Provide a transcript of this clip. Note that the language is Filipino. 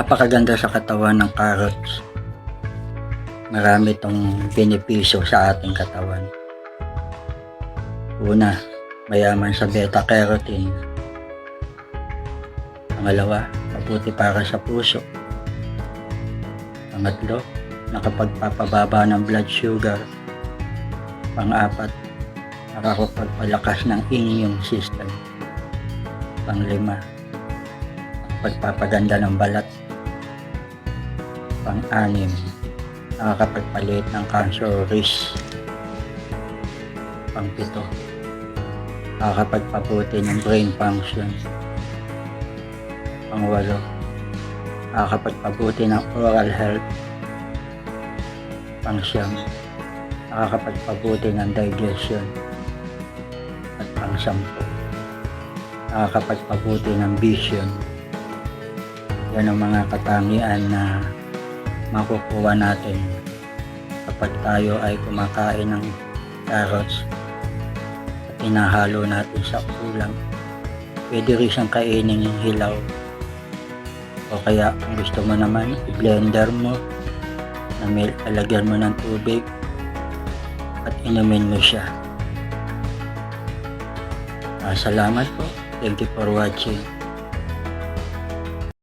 Napakaganda sa katawan ng carrots. Marami itong benepisyo sa ating katawan. Una, mayaman sa beta-carotene. Pangalawa, mabuti para sa puso. Pangatlo, nakapagpapababa ng blood sugar. Pang-apat, nakakapagpalakas ng immune system. Panglima, pagpapaganda ng balat. Pang-anim, nakakapagpalit ng cancer risk. Pang-pito, nakakapagpabuti ng brain function. Pang-walo, nakakapagpabuti ng oral health. Pang-siyam, nakakapagpabuti ng digestion. At pang-sampu, nakakapagpabuti ng vision. Yan ang mga katangian na makukuha natin kapag tayo ay kumakain ng carrots at inahalo natin sa ulam. Pwede rin siyang kainin yung hilaw. O kaya kung gusto mo naman, i-blender mo na milk, lalagyan mo ng tubig at inumin mo siya. Ah, salamat po. Thank you for watching.